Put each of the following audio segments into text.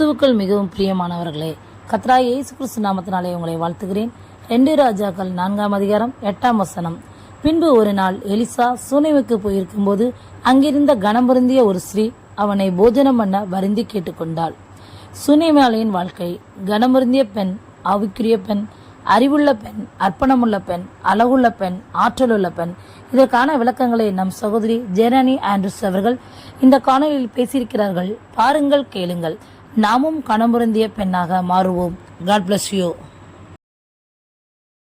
கிறிஸ்துவுக்குள் மிகவும் பிரியமானவர்களே கத்ரா இயேசு கிறிஸ்து நாமத்தினாலே உங்களை வாழ்த்துகிறேன். ரெண்டு ராஜாக்கள் நான்காம் அதிகாரம் எட்டாம் வசனம். பின்பு ஒரு நாள் எலிசா சூனைவுக்கு போயிருக்கும்போது அங்கிருந்த கனம்பருந்திய ஒரு ஸ்ரீ அவனை போஜனம் பண்ண வருந்தி கேட்டுக்கொண்டாள். சுனைமாலையின் வாழ்க்கை கனமருந்திய பெண் ஆவிக்குரிய பெண் அறிவுள்ள பெண் அர்ப்பணமுள்ள பெண் அழகுள்ள பெண் ஆற்றலுள்ள பெண். இதற்கான விளக்கங்களை நம் சகோதரி ஜெரானி ஆண்ட்ரூஸ் அவர்கள் இந்த காணொலியில் பேசியிருக்கிறார்கள். பாருங்கள் கேளுங்கள். நாமும் கணமுருந்திய பெண்ணாக மாறுவோம். காட் பிளஸ் யூ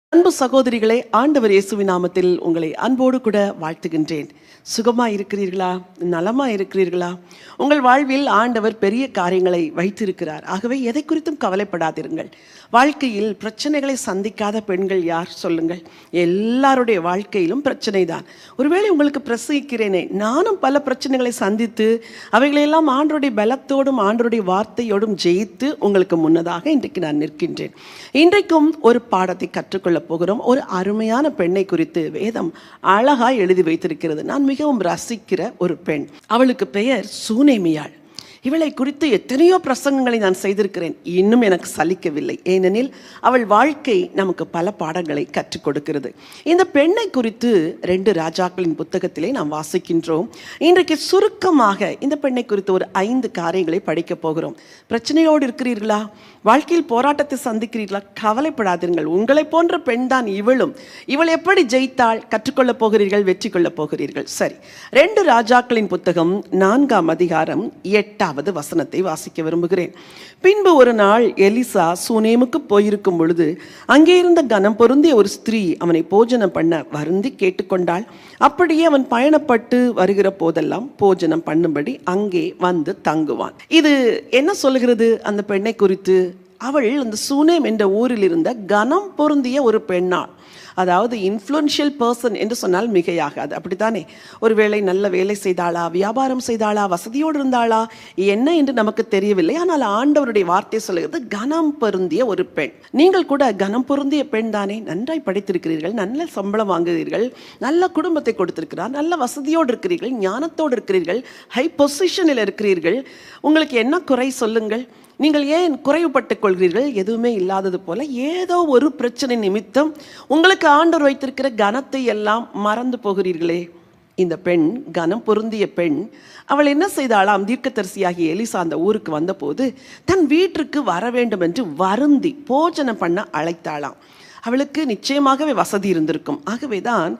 அன்பு சகோதரிகளை ஆண்டவர் இயேசுவின் நாமத்தில் உங்களை அன்போடு கூட வாழ்த்துகின்றேன். சுகமா இருக்கிறீர்களா? நலமா இருக்கிறீர்களா? உங்கள் வாழ்வில் ஆண்டவர் பெரிய காரியங்களை வைத்திருக்கிறார். ஆகவே எதை குறித்தும் கவலைப்படாதிருங்கள். வாழ்க்கையில் பிரச்சனைகளை சந்திக்காத பெண்கள் யார் சொல்லுங்கள். எல்லாருடைய வாழ்க்கையிலும் பிரச்சனை தான் ஒருவேளை உங்களுக்கு பிரசவிக்கிறேனே நானும் பல பிரச்சனைகளை சந்தித்து அவைகளையெல்லாம் ஆண்டருடைய பலத்தோடும் ஆண்டருடைய வார்த்தையோடும் ஜெயித்து உங்களுக்கு முன்னதாக இன்றைக்கு நான் நிற்கின்றேன். இன்றைக்கும் ஒரு பாடத்தை கற்றுக்கொள்ளப் போகிறோம். ஒரு அருமையான பெண்ணை குறித்து வேதம் அழகாக எழுதி வைத்திருக்கிறது. நான் மிகவும் ரசிக்கிற ஒரு பெண். அவளுக்கு பெயர் சூனேமியாள். இவளை குறித்து எத்தனையோ பிரசங்கங்களை நான் செய்திருக்கிறேன். இன்னும் எனக்கு சலிக்கவில்லை. ஏனெனில் அவள் வாழ்க்கை நமக்கு பல பாடங்களை கற்றுக் கொடுக்கிறது. இந்த பெண்ணை குறித்து ரெண்டு ராஜாக்களின் புத்தகத்திலே நாம் வாசிக்கின்றோம். இன்றைக்கு சுருக்கமாக இந்த பெண்ணை குறித்து ஒரு ஐந்து காரியங்களை படிக்கப் போகிறோம். பிரச்சனையோடு இருக்கிறீர்களா? வாழ்க்கையில் போராட்டத்தை சந்திக்கிறீர்களா? கவலைப்படாதீர்கள். உங்களை போன்ற பெண் தான் இவளும். இவள் எப்படி ஜெயித்தாள் கற்றுக்கொள்ளப் போகிறீர்கள் வெற்றி கொள்ளப் போகிறீர்கள்? சரி. ரெண்டு ராஜாக்களின் புத்தகம் நான்காம் அதிகாரம் எட்டாம் எட்டாவது வசனத்தை வாசிக்க விரும்புகிறேன். பின்பு ஒரு நாள் எலிசா சுனேமுக்கு போயிருக்கும் பொழுது அங்கே இருந்த கனம் பொருந்திய ஒரு ஸ்திரீ அவனை போஜனம் பண்ண வருந்தி கேட்டுக்கொண்டாள். அப்படியே அவன் பயணப்பட்டு வருகிற போதெல்லாம் போஜனம் பண்ணும்படி அங்கே வந்து தங்குவான். இது என்ன சொல்லுகிறது? அந்த பெண்ணை குறித்து. அவள் அந்த சூனேம் என்ற ஊரில் இருந்த கனம் பொருந்திய ஒரு பெண்ணாள். அதாவது இன்ஃப்ளூன்ஷியல் பர்சன் என்று சொன்னால் மிகையாகாது. அப்படித்தானே? ஒருவேளை நல்ல வேலை செய்தாளா? வியாபாரம் செய்தாளா? வசதியோடு இருந்தாளா? என்ன என்று நமக்கு தெரியவில்லை. ஆனால் ஆண்டவருடைய வார்த்தை சொல்லுகிறது கனம் பொருந்திய ஒரு பெண். நீங்கள் கூட கனம் பொருந்திய பெண் தானே? நன்றாய் படித்திருக்கிறீர்கள் நல்ல சம்பளம் வாங்குகிறீர்கள் நல்ல குடும்பத்தை கொடுத்திருக்கிறார் நல்ல வசதியோடு இருக்கிறீர்கள் ஞானத்தோடு இருக்கிறீர்கள் ஹை பொசிஷனில் இருக்கிறீர்கள். உங்களுக்கு என்ன குறை சொல்லுங்கள்? நீங்கள் ஏன் குறைவுபட்டுக் கொள்கிறீர்கள்? எதுவுமே இல்லாதது போல ஏதோ ஒரு பிரச்சனை நிமித்தம் உங்களுக்கு ஆண்டவர் வைத்திருக்கிற கனத்தை எல்லாம் மறந்து போகிறீர்களே. இந்த பெண் கனம் பொருந்திய பெண் அவள் என்ன செய்தாளாம்? தீர்க்கதரிசியாகிய எலிசா அந்த ஊருக்கு வந்தபோது தன் வீட்டிற்கு வர வேண்டும் என்று வருந்தி போஜனம் பண்ண அழைத்தாளாம். அவளுக்கு நிச்சயமாகவே வசதி இருந்திருக்கும். ஆகவே தான்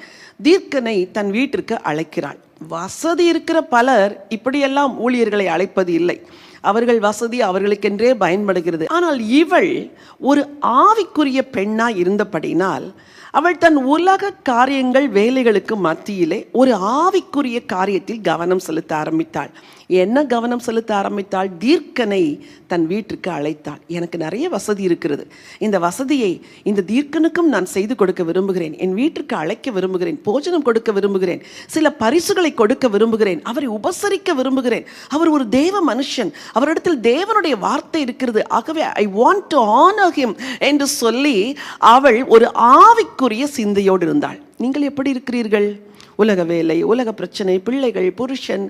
தீர்க்கனை தன் வீட்டிற்கு அழைக்கிறாள். வசதி இருக்கிற பலர் இப்படியெல்லாம் ஊழியர்களை அழைப்பது இல்லை. அவர்கள் வசதி அவர்களுக்கென்றே பயன்படுகிறது. ஆனால் இவள் ஒரு ஆவிக்குரிய பெண்ணாக இருந்தபடினால் அவள் தன் உலக காரியங்கள் வேலைகளுக்கு மத்தியிலே ஒரு ஆவிக்குரிய காரியத்தில் கவனம் செலுத்த ஆரம்பித்தாள். என்ன கவனம் செலுத்த ஆரம்பித்தாள் தீர்க்கனை தன் வீட்டிற்கு அழைத்தாள். எனக்கு நிறைய வசதி இருக்கிறது. இந்த வசதியை இந்த தீர்க்கனுக்கும் நான் செய்து கொடுக்க விரும்புகிறேன். என் வீட்டிற்கு அழைக்க விரும்புகிறேன். போஜனம் கொடுக்க விரும்புகிறேன். சில பரிசுகளை கொடுக்க விரும்புகிறேன். அவரை உபசரிக்க விரும்புகிறேன். அவர் ஒரு தேவ மனுஷன். அவரிடத்தில் தேவனுடைய வார்த்தை இருக்கிறது. ஆகவே I want to honour him என்று சொல்லி அவள் ஒரு ஆவிக்குரிய சிந்தையோடு இருந்தாள். நீங்கள் எப்படி இருக்கிறீர்கள்? உலக வேலை உலக பிரச்சனை பிள்ளைகள் புருஷன்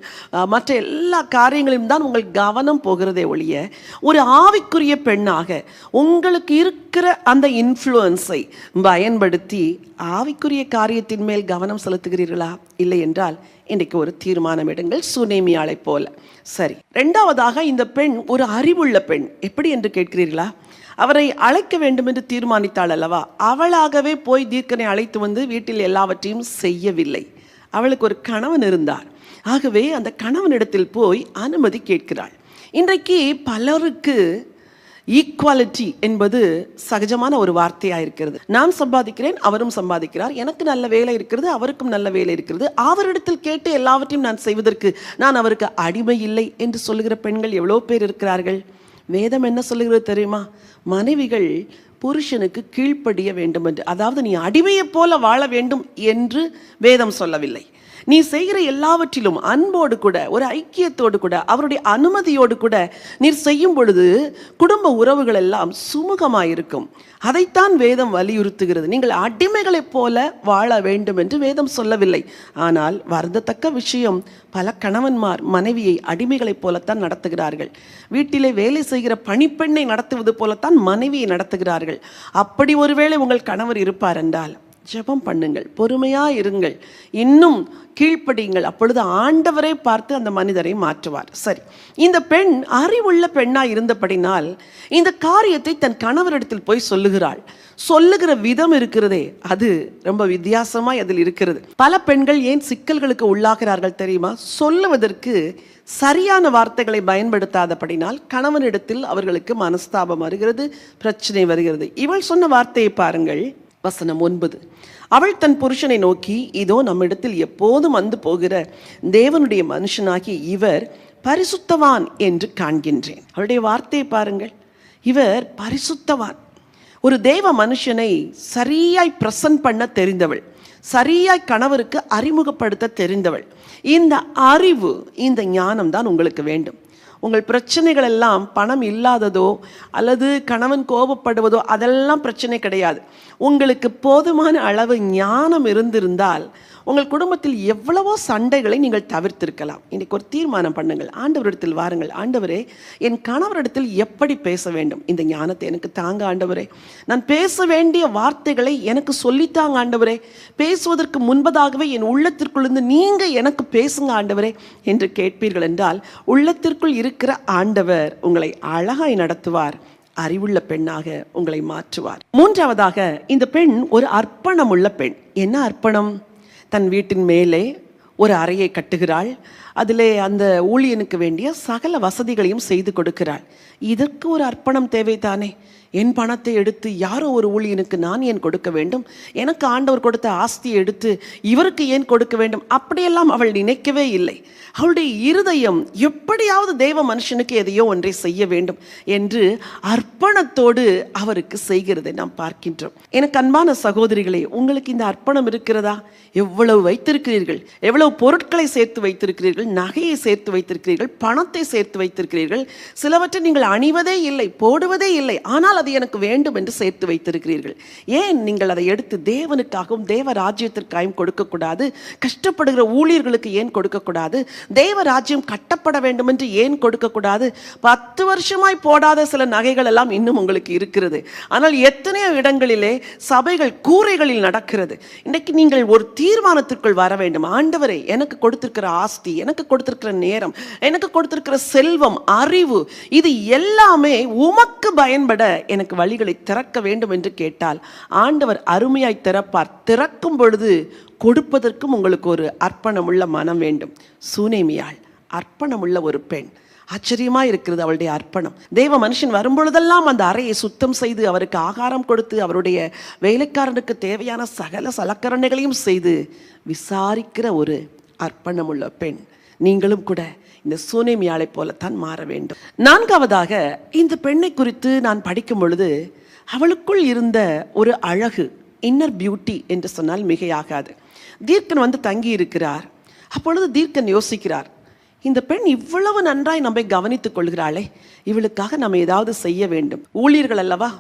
மற்ற எல்லா காரியங்களையும் தான் உங்கள் கவனம் போகிறதே ஒழிய ஒரு ஆவிக்குரிய பெண்ணாக உங்களுக்கு இருக்கிற அந்த இன்ஃப்ளூயன்ஸை பயன்படுத்தி ஆவிக்குரிய காரியத்தின் மேல் கவனம் செலுத்துகிறீர்களா? இல்லை என்றால் இன்றைக்கு ஒரு தீர்மானம் எடுங்கள் சுனேமியாளை போல. சரி ரெண்டாவதாக இந்த பெண் ஒரு அறிவுள்ள பெண். எப்படி என்று கேட்கிறீர்களா? அவரை அழைக்க வேண்டும் என்று தீர்மானித்தாள் அல்லவா? அவளாகவே போய் தீர்க்கனை அழைத்து வந்து வீட்டில் எல்லாவற்றையும் செய்யவில்லை. அவளுக்கு ஒரு கணவன் இருந்தார். ஆகவே அந்த கணவனிடத்தில் போய் அனுமதி கேட்கிறாள். இன்றைக்கு பலருக்கு ஈக்குவாலிட்டி என்பது சகஜமான ஒரு வார்த்தையாக இருக்கிறது. நான் சம்பாதிக்கிறேன் அவரும் சம்பாதிக்கிறார். எனக்கு நல்ல வேலை இருக்கிறது அவருக்கும் நல்ல வேலை இருக்கிறது. அவரிடத்தில் கேட்டு எல்லாவற்றையும் நான் செய்வதற்கு நான் அவருக்கு அடிமை இல்லை என்று சொல்லுகிற பெண்கள் எவ்வளோ பேர் இருக்கிறார்கள். வேதம் என்ன சொல்லுகிறது தெரியுமா? மனைவிகள் புருஷனுக்கு கீழ்ப்படிய வேண்டும் என்று அதாவது நீ அடிமையைப் போல வாழ வேண்டும் என்று வேதம் சொல்லவில்லை. நீ செய்கிற எல்லாவற்றிலும் அன்போடு கூட ஒரு ஐக்கியத்தோடு கூட அவருடைய அனுமதியோடு கூட நீர் செய்யும் பொழுது குடும்ப உறவுகள் எல்லாம் சுமூகமாயிருக்கும். அதைத்தான் வேதம் வலியுறுத்துகிறது. நீங்கள் அடிமைகளைப் போல வாழ வேண்டும் என்று வேதம் சொல்லவில்லை. ஆனால் வருந்தத்தக்க விஷயம் பல கணவன்மார் மனைவியை அடிமைகளைப் போலத்தான் நடத்துகிறார்கள். வீட்டிலே வேலை செய்கிற பணிப்பெண்ணை நடத்துவது போலத்தான் மனைவியை நடத்துகிறார்கள். அப்படி ஒருவேளை உங்கள் கணவர் இருப்பார் என்றால் ஜெபம் பண்ணுங்கள் பொறுமையா இருங்கள். இன்னும் கீழ்ப்படியுங்கள். அப்பொழுது ஆண்டவரை பார்த்து அந்த மனிதரை மாற்றுவார். சரி இந்த பெண் அறிவுள்ள பெண்ணாக இருந்தபடினால் இந்த காரியத்தை தன் கணவரிடத்தில் போய் சொல்லுகிறாள். சொல்லுகிற விதம் இருக்கிறதே அது ரொம்ப வித்தியாசமாக அதில் இருக்கிறது. பல பெண்கள் ஏன் சிக்கல்களுக்கு உள்ளாகிறார்கள் தெரியுமா? சொல்லுவதற்கு சரியான வார்த்தைகளை பயன்படுத்தாதபடினால் கணவனிடத்தில் அவர்களுக்கு மனஸ்தாபம் வருகிறது பிரச்சனை வருகிறது. இவள் சொன்ன வார்த்தையை பாருங்கள். வசனம் ஒன்பது. அவள் தன் புருஷனை நோக்கி இதோ நம்மிடத்தில் எப்போதும் வந்து போகிற தேவனுடைய மனுஷனாகி இவர் பரிசுத்தவான் என்று காண்கின்றேன். அவளுடைய வார்த்தையை பாருங்கள். இவர் பரிசுத்தவான். ஒரு தேவ மனுஷனை சரியாய் பிரசன்ட் பண்ண தெரிந்தவள் சரியாய் கணவருக்கு அறிமுகப்படுத்த தெரிந்தவள். இந்த அறிவு இந்த ஞானம் தான் உங்களுக்கு வேண்டும். உங்கள் பிரச்சனைகள் எல்லாம் பணம் இல்லாததோ அல்லது கணவன் கோபப்படுவதோ அதெல்லாம் பிரச்சனை கிடையாது. உங்களுக்கு போதுமான அளவு ஞானம் இருந்திருந்தால் உங்கள் குடும்பத்தில் எவ்வளவோ சண்டைகளை நீங்கள் தவிர்த்திருக்கலாம். இன்றைக்கு ஒரு தீர்மானம் பண்ணுங்கள். ஆண்டவரிடத்தில் வாருங்கள். ஆண்டவரே என் கணவரிடத்தில் எப்படி பேச வேண்டும்? இந்த ஞானத்தை எனக்கு தாங்க ஆண்டவரே. நான் பேச வேண்டிய வார்த்தைகளை எனக்கு சொல்லித்தாங்க ஆண்டவரே. பேசுவதற்கு முன்பதாகவே என் உள்ளத்திற்குள்ளிருந்து நீங்கள் எனக்கு பேசுங்க ஆண்டவரே என்று கேட்பீர்கள் என்றால் உள்ளத்திற்குள் இருக்கிற ஆண்டவர் உங்களை அழகாய் நடத்துவார். அறிவுள்ள பெண்ணாக உங்களை மாற்றுவார். மூன்றாவதாக இந்த பெண் ஒரு அர்ப்பணமுள்ள பெண். என்ன அர்ப்பணம்? தன் வீட்டின் மேலே ஒரு அறையை கட்டுகிறாள். அதிலே அந்த ஊழியனுக்கு வேண்டிய சகல வசதிகளையும் செய்து கொடுக்கிறாள். இதற்கு ஒரு அர்ப்பணம் தேவைதானே? என் பணத்தை எடுத்து யாரோ ஒரு ஊழியனுக்கு நான் ஏன் கொடுக்க வேண்டும்? எனக்கு ஆண்டவர் கொடுத்த ஆஸ்தியை எடுத்து இவருக்கு ஏன் கொடுக்க வேண்டும்? அப்படியெல்லாம் அவள் நினைக்கவே இல்லை. அவளுடைய இருதயம் எப்படியாவது தெய்வ மனுஷனுக்கு எதையோ ஒன்றை செய்ய வேண்டும் என்று அர்ப்பணத்தோடு அவருக்கு செய்கிறதை நாம் பார்க்கின்றோம். எனக்கு அன்பான சகோதரிகளே உங்களுக்கு இந்த அர்ப்பணம் இருக்கிறதா? எவ்வளவு வைத்திருக்கிறீர்கள்? எவ்வளவு பொருட்களை சேர்த்து வைத்திருக்கிறீர்கள்? நகையை சேர்த்து வைத்திருக்கிறீர்கள்? பணத்தை சேர்த்து வைத்திருக்கிறீர்கள்? சிலவற்றை நீங்கள் அணிவதே இல்லை போடுவதே இல்லை. ஆனால் அது எனக்கு வேண்டும் என்று சேர்த்து வைத்திருக்கிறீர்கள். ஏன் நீங்கள் அதை எடுத்து தேவனுக்காகவும் தேவ ராஜ்யத்திற்காகவும் கொடுக்கக்கூடாது? கஷ்டப்படுகிற ஊழியர்களுக்கு ஏன் கொடுக்கக்கூடாது? தேவ ராஜ்யம் கட்டப்பட வேண்டும் என்று ஏன் கொடுக்கக்கூடாது? பத்து வருஷமாய் போடாத சில நகைகள் எல்லாம் இன்னும் உங்களுக்கு இருக்கிறது. ஆனால் எத்தனையோ இடங்களிலே சபைகள் கூரைகளில் நடக்கிறது. இன்னைக்கு நீங்கள் ஒரு தீர்மானத்திற்குள் வர வேண்டும். ஆண்டவரை எனக்கு கொடுத்திருக்கிற ஆஸ்தி எனக்கு கொடுத்திருக்கிற நேரம் எனக்கு கொடுத்திருக்கிற செல்வம் அறிவு இது எல்லாமே உமக்கு பயன்பட எனக்கு வழிகளை திறக்க வேண்டும் என்று கேட்டால் ஆண்டவர் அருமையாய் திறப்பார். திறக்கும் பொழுது கொடுப்பதற்கும் உங்களுக்கு ஒரு அர்ப்பணமுள்ள மனம் வேண்டும். சூனேமியாள் அர்ப்பணமுள்ள ஒரு பெண். ஆச்சரியமா இருக்கிறது அவளுடைய அர்ப்பணம். தேவ மனுஷன் வரும்பொழுதெல்லாம் அந்த அறையை சுத்தம் செய்து அவருக்கு ஆகாரம் கொடுத்து அவருடைய வேலைக்காரனுக்கு தேவையான சகல சலக்கரணைகளையும் செய்து விசாரிக்கிற ஒரு அர்ப்பணமுள்ள பெண். நீங்களும் கூட இந்த சூனேமியாளை போலத்தான் மாற வேண்டும். நான்காவதாக இந்த பெண்ணை குறித்து நான் படிக்கும் பொழுது அவளுக்குள் இருந்த ஒரு அழகு இன்னர் பியூட்டி என்று சொன்னால் மிகையாகாது. தீர்க்கன் வந்து தங்கி இருக்கிறார். அப்பொழுது தீர்க்கன் யோசிக்கிறார் இந்த பெண் இவ்வளவு நன்றாய் நம்மை கவனித்துக் கொள்கிறாளே இவளுக்காக நம்ம ஏதாவது செய்ய வேண்டும். ஊழியர்கள் அல்லவா?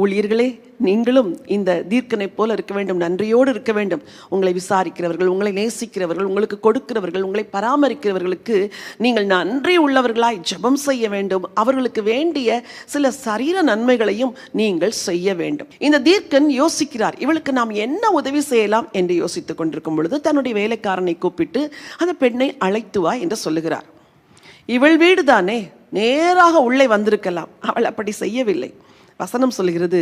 ஊழியர்களே நீங்களும் இந்த தீர்க்கனைப் போல இருக்க வேண்டும் நன்றியோடு இருக்க வேண்டும். உங்களை விசாரிக்கிறவர்கள் உங்களை நேசிக்கிறவர்கள் உங்களுக்கு கொடுக்கிறவர்கள் உங்களை பராமரிக்கிறவர்களுக்கு நீங்கள் நன்றி உள்ளவர்களாய் ஜெபம் செய்ய வேண்டும். அவர்களுக்கு வேண்டிய சில சரீர நன்மைகளையும் நீங்கள் செய்ய வேண்டும். இந்த தீர்க்கன் யோசிக்கிறார் இவளுக்கு நாம் என்ன உதவி செய்யலாம்? என்று யோசித்துக் கொண்டிருக்கும் பொழுது தன்னுடைய வேலைக்காரனை கூப்பிட்டு அந்த பெண்ணை அழைத்து வா என்று சொல்லுகிறார். இவள் வீடு தானே நேராக உள்ளே வந்திருக்கலாம். அவள் அப்படி செய்யவில்லை. வசனம் சொல்கிறது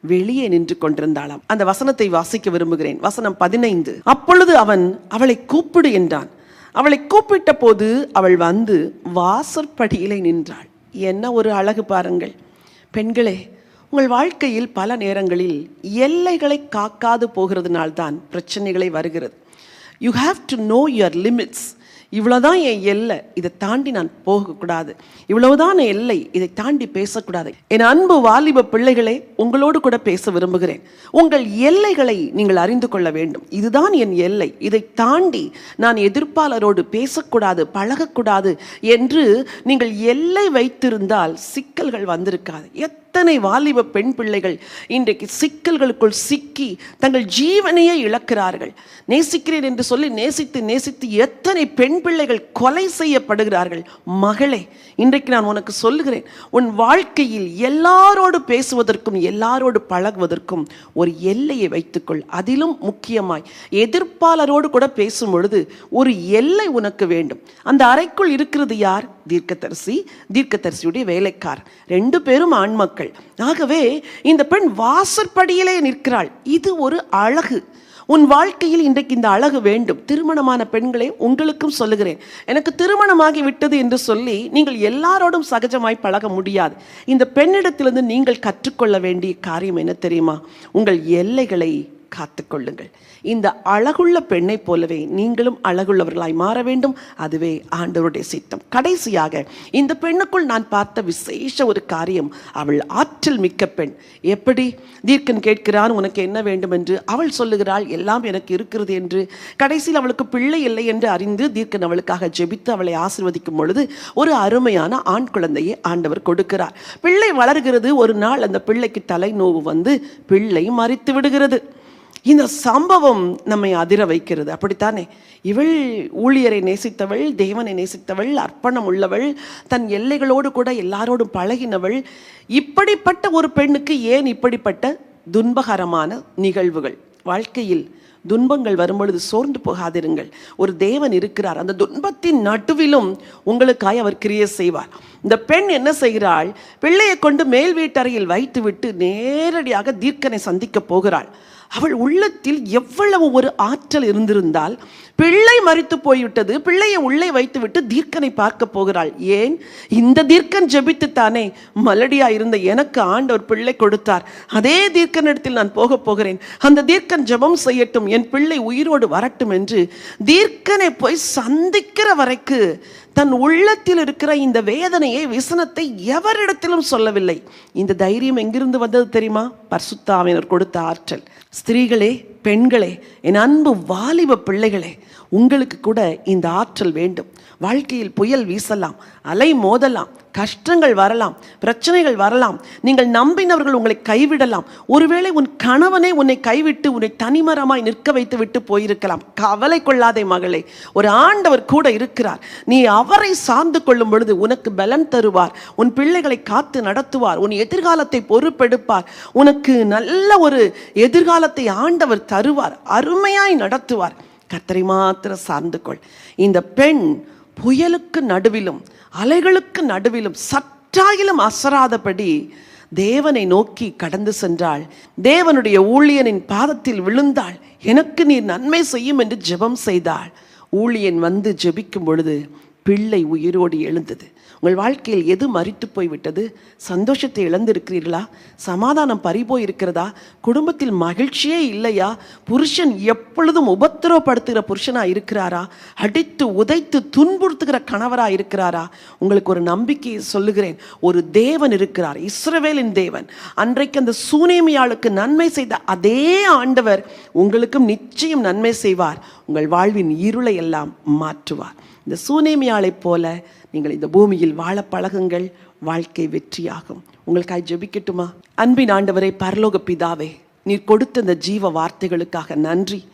வெளியே நின்று கொண்டிருந்தாளாம். அந்த வசனத்தை வாசிக்க விரும்புகிறேன். வசனம் பதினைந்து. அப்பொழுது அவன் அவளை கூப்பிடு என்றான். அவளை கூப்பிட்ட போது அவள் வந்து வாசற்படியிலே நின்றாள். என்ன ஒரு அழகு பாருங்கள். பெண்களே உங்கள் வாழ்க்கையில் பல நேரங்களில் எல்லைகளை காக்காது போகிறதுனால்தான் பிரச்சனைகளை வருகிறது. You have to know your limits இவ்வளவுதான் என் எல்லை. இதை தாண்டி நான் போகக்கூடாது. இவ்வளவுதான் என் எல்லை. இதை தாண்டி பேசக்கூடாது. என் அன்பு வாலிப பிள்ளைகளே உங்களோடு கூட பேச விரும்புகிறேன். உங்கள் எல்லைகளை நீங்கள் அறிந்து கொள்ள வேண்டும். இதுதான் என் எல்லை. இதை தாண்டி நான் எதிர்ப்பாளரோடு பேசக்கூடாது பழகக்கூடாது என்று நீங்கள் எல்லை வைத்திருந்தால் சிக்கல்கள் வந்திருக்காது. எத்தனை வாலிப பெண் பிள்ளைகள் இன்றைக்கு சிக்கல்களுக்குள் சிக்கி தங்கள் ஜீவனையே இழக்கிறார்கள். நேசிக்கிறேன் என்று சொல்லி நேசித்து நேசித்து எத்தனை பெண் பிள்ளைகள் கொலை செய்யப்படுகிறார்கள். மகளே இன்றைக்கு நான் உனக்கு சொல்லுகிறேன் உன் வாழ்க்கையில் எல்லாரோடு பேசுவதற்கும் எல்லாரோடு பழகுவதற்கும் ஒரு எல்லையை வைத்துக்கொள். அதிலும் முக்கியமாய் எதிர்ப்பாளரோடு கூட பேசும் பொழுது ஒரு எல்லை உனக்கு வேண்டும். அந்த அறைக்குள் இருக்கிறது யார்? தீர்க்கதரிசி தீர்க்கதரிசியுடைய வேலைக்கார். ரெண்டு பேரும் ஆண்மக்கள் ஆகவே இந்த பெண் வாசற்படியிலே நிற்கிறாள். இது ஒரு அழகு. உன் வாழ்க்கையில் இன்றைக்கு இந்த அழகு வேண்டும். திருமணமான பெண்களே உங்களுக்கும் சொல்லுகிறேன். எனக்கு திருமணமாகி விட்டது என்று சொல்லி நீங்கள் எல்லாரோடும் சகஜமாய் பழக முடியாது. இந்த பெண்ணிடத்திலிருந்து நீங்கள் கற்றுக்கொள்ள வேண்டிய காரியம் என்ன தெரியுமா? உங்கள் எல்லைகளை காத்துக்கொள்ளுங்கள். இந்த அழகுள்ள பெண்ணை போலவே நீங்களும் அழகுள்ளவர்களாய் மாற வேண்டும். அதுவே ஆண்டவருடைய சித்தம். கடைசியாக இந்த பெண்ணுக்குள் நான் பார்த்த விசேஷ ஒரு காரியம் அவள் ஆற்றல் மிக்க பெண். எப்படி? தீர்க்கன் கேட்கிறான் உனக்கு என்ன வேண்டும் என்று அவள் சொல்லுகிறாள் எல்லாம் எனக்கு இருக்கிறது என்று. கடைசியில் அவளுக்கு பிள்ளை இல்லை என்று அறிந்து தீர்க்கன் அவளுக்காக ஜெபித்து அவளை ஆசிர்வதிக்கும் பொழுது ஒரு அருமையான ஆண் குழந்தையை ஆண்டவர் கொடுக்கிறார். பிள்ளை வளர்கிறது ஒரு நாள் அந்த பிள்ளைக்கு தலைநோவு வந்து பிள்ளை மறித்து விடுகிறது. இந்த சம்பவம் நம்மை அதிர வைக்கிறது. அப்படித்தானே? இவள் ஊழியரை நேசித்தவள் தேவனை நேசித்தவள் அர்ப்பணம் உள்ளவள் தன் எல்லைகளோடு கூட எல்லாரோடும் பழகினவள். இப்படிப்பட்ட ஒரு பெண்ணுக்கு ஏன் இப்படிப்பட்ட துன்பகரமான நிகழ்வுகள்? வாழ்க்கையில் துன்பங்கள் வரும்பொழுது சோர்ந்து போகாதிருங்கள். ஒரு தேவன் இருக்கிறார். அந்த துன்பத்தின் நடுவிலும் உங்களுக்காய் அவர் கிரியை செய்வார். இந்த பெண் என்ன செய்கிறாள்? பிள்ளையை கொண்டு மேல் வீட்டறையில் வைத்துவிட்டு நேரடியாக தீர்க்கனை சந்திக்க போகிறாள். அவள் உள்ளத்தில் எவ்வளவு ஒரு ஆற்றல் இருந்திருந்தால் பிள்ளை மறித்து போய்விட்டது பிள்ளையை உள்ளே வைத்துவிட்டு தீர்க்கனை பார்க்க போகிறாள். ஏன்? இந்த தீர்க்கன் ஜெபித்து தானே மலடியா இருந்த எனக்கு ஆண்டவர் பிள்ளை கொடுத்தார். அதே தீர்க்கனிடத்தில் நான் போக போகிறேன். அந்த தீர்க்கன் ஜெபம் செய்யட்டும் என் பிள்ளை உயிரோடு வரட்டும் என்று தீர்க்கனை போய் சந்திக்கிற வரைக்கு தன் உள்ளத்தில் இருக்கிற இந்த வேதனையை விசனத்தை எவரிடத்திலும் சொல்லவில்லை. இந்த தைரியம் எங்கிருந்து வந்தது தெரியுமா? பர்சுத்தாவினர் கொடுத்த ஆற்றல். ஸ்திரீகளே பெண்களே என் அன்பு வாலிப பிள்ளைகளே உங்களுக்கு கூட இந்த ஆற்றல் வேண்டும். வாழ்க்கையில் புயல் வீசலாம் அலை மோதலாம் கஷ்டங்கள் வரலாம் பிரச்சனைகள் வரலாம். நீங்கள் நம்பினவர்கள் உங்களை கைவிடலாம். ஒருவேளை உன் கணவனே உன்னை கைவிட்டு உன்னை தனிமரமாய் நிற்க வைத்து விட்டு போயிருக்கலாம். கவலை கொள்ளாதே மகளே ஒரு ஆண்டவர் கூட இருக்கிறார். நீ அவரை சார்ந்து கொள்ளும் பொழுது உனக்கு பலன் தருவார். உன் பிள்ளைகளை காத்து நடத்துவார். உன் எதிர்காலத்தை பொறுப்பெடுப்பார். உனக்கு நல்ல ஒரு எதிர்காலத்தை ஆண்டவர் தருவார். அருமையாய் நடத்துவார். கத்தரை மாத்திர சார்ந்து கொள் இந்த பெண் புயலுக்கு நடுவிலும் அலைகளுக்கு நடுவிலும் சற்றாயிலும் அசராதபடி தேவனை நோக்கி கடந்து சென்றாள். தேவனுடைய ஊழியனின் பாதத்தில் விழுந்தாள். எனக்கு நீர் நன்மை செய்யும் என்று ஜெபம் செய்தாள். ஊழியன் வந்து ஜெபிக்கும் பொழுது பிள்ளை உயிரோடு எழுந்தது. உங்கள் வாழ்க்கையில் எது மறித்து போய்விட்டது? சந்தோஷத்தை இழந்திருக்கிறீர்களா? சமாதானம் பறிபோய் இருக்கிறதா குடும்பத்தில் மகிழ்ச்சியே இல்லையா? புருஷன் எப்பொழுதும் உபத்திரவப்படுத்துகிற புருஷனாக இருக்கிறாரா? அடித்து உதைத்து துன்புறுத்துகிற கணவராக இருக்கிறாரா? உங்களுக்கு ஒரு நம்பிக்கையை சொல்லுகிறேன். ஒரு தேவன் இருக்கிறார். இஸ்ரவேலின் தேவன். அன்றைக்கு அந்த சூனேமியாளுக்கு நன்மை செய்த அதே ஆண்டவர் உங்களுக்கும் நிச்சயம் நன்மை செய்வார். உங்கள் வாழ்வின் இருளை எல்லாம் மாற்றுவார். இந்த சூனேமியாளைப் போல நீங்கள் இந்த பூமியில் வாழ பழகுங்கள். வாழ்க்கை வெற்றியாகும். உங்களுக்காய் ஜெபிக்கட்டுமா? அன்பின் ஆண்டவரை பரலோக பிதாவே நீர் கொடுத்த இந்த ஜீவ வார்த்தைகளுக்காக நன்றி.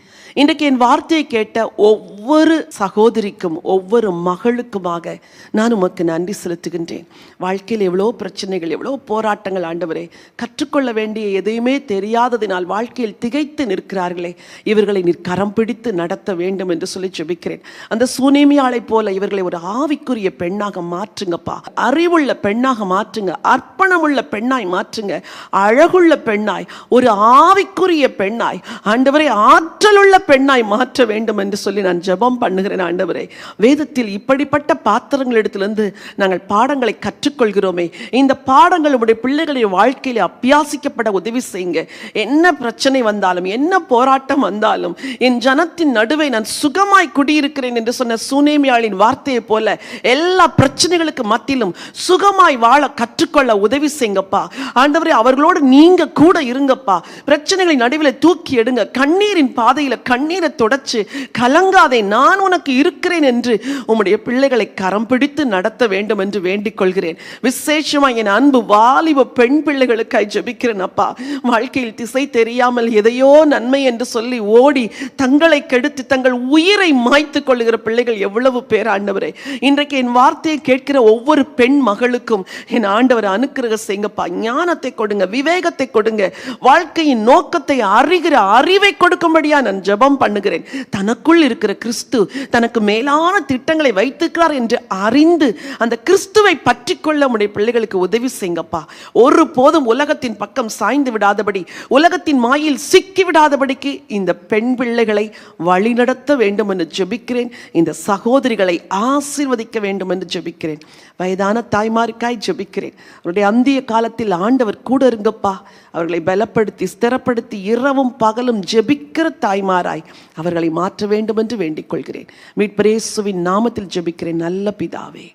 இன்றைக்கு என் வார்த்தையை கேட்ட ஒவ்வொரு சகோதரிக்கும் ஒவ்வொரு மகளுக்குமாக நான் உமக்கு நன்றி செலுத்துகின்றேன். வாழ்க்கையில் எவ்வளோ பிரச்சனைகள் எவ்வளோ போராட்டங்கள் ஆண்டவரே கற்றுக்கொள்ள வேண்டிய எதையுமே தெரியாததினால் வாழ்க்கையில் திகைத்து நிற்கிறார்களே இவர்களை நீர் கரம் பிடித்து நடத்த வேண்டும் என்று சொல்லி ஜெபிக்கிறேன். அந்த சூனேமியாளைப் போல இவர்களை ஒரு ஆவிக்குரிய பெண்ணாக மாற்றுங்கப்பா. அறிவுள்ள பெண்ணாக மாற்றுங்க அர்ப்பணமுள்ள பெண்ணாய் மாற்றுங்க அழகுள்ள பெண்ணாய் ஒரு ஆவிக்குரிய பெண்ணாய் ஆண்டவரை ஆற்றலுள்ள பெண்ணாய் மாற்ற வேண்டும் என்று சொல்லி நான் ஜெபம் பண்ணுகிறேன் ஆண்டவரே. வேதத்தில் இப்படிப்பட்ட பாத்திரங்களிடத்திலிருந்து நாங்கள் பாடங்களை கற்றுக்கொள்கிறோமே. இந்த பாடங்கள் உடைய பிள்ளைகளுடைய வாழ்க்கையில் அபியாசிக்கப்பட உதவி செய்யுங்க. என்ன பிரச்சனை வந்தாலும் என்ன போராட்டம் வந்தாலும் என் ஜனத்தின் நடுவே நான் சுகமாய் குடியிருக்கிறேன் என்று சொன்ன சூனேமியாளின் வார்த்தையை போல எல்லா பிரச்சனைகளுக்கு மத்தியிலும் சுகமாய் வாழ கற்றுக்கொள்ள உதவி செய்யுங்கப்பா. ஆண்டவரே அவர்களோடு நீங்க கூட இருங்கப்பா. பிரச்சனைகளின் நடுவில் தூக்கி எடுங்க. கண்ணீரின் பாதையில் கண்ணீரை தொடச்சு கலங்காதே நான் உனக்கு இருக்கிறேன் என்று உம்முடைய பிள்ளைகளை கரம் பிடித்து நடத்த வேண்டும் என்று வேண்டிக் கொள்கிறேன். விசேஷமா என் அன்பு வாலிப பெண் பிள்ளைகளுக்காய் ஜெபிக்கிறேன் அப்பா. வாழ்க்கையில் திசை தெரியாமல் எதையோ நன்மை என்று சொல்லி ஓடி தங்களை கெடுத்து தங்கள் உயிரை மாய்த்து கொள்ளுகிற பிள்ளைகள் எவ்வளவு பேர் ஆண்டவரே. இன்றைக்கு என் வார்த்தையை கேட்கிற ஒவ்வொரு பெண் மகளுக்கும் என் ஆண்டவர் அனுக்கிரக செய்யுங்கப்பா. ஞானத்தை கொடுங்க விவேகத்தை கொடுங்க. வாழ்க்கையின் நோக்கத்தை அறிகிற அறிவை கொடுக்கும்படியா நான் ஜெபம் பண்ணுகிறேன். தனக்குள் இருக்கிற கிறிஸ்து தனக்கு மேலான திட்டங்களை வைத்திருக்கிறார் என்று அறிந்து அந்த கிறிஸ்துவை பற்றி கொள்ள உடைய பிள்ளைகளுக்கு உதவி செய்யுங்கப்பா. ஒரு போதும் உலகத்தின் பக்கம் சாய்ந்து விடாதபடி உலகத்தின் மாயில் சிக்கி விடாதபடிக்கு இந்த பெண் பிள்ளைகளை வழிநடத்த வேண்டும் என்று ஜெபிக்கிறேன். இந்த சகோதரிகளை ஆசீர்வதிக்க வேண்டும் என்று ஜெபிக்கிறேன். வயதான தாய்மாருக்காய் ஜெபிக்கிறேன். அவருடைய அந்திய காலத்தில் ஆண்டவர் கூட இருங்கப்பா. அவர்களை பலப்படுத்தி ஸ்திரப்படுத்தி இரவும் பகலும் ஜெபிக்கிற தாய்மாராய் அவர்களை மாற்ற வேண்டும் என்று வேண்டிக் கொள்கிறேன். மீட்பரேசுவின் நாமத்தில் ஜெபிக்கிறேன். நல்ல பிதாவே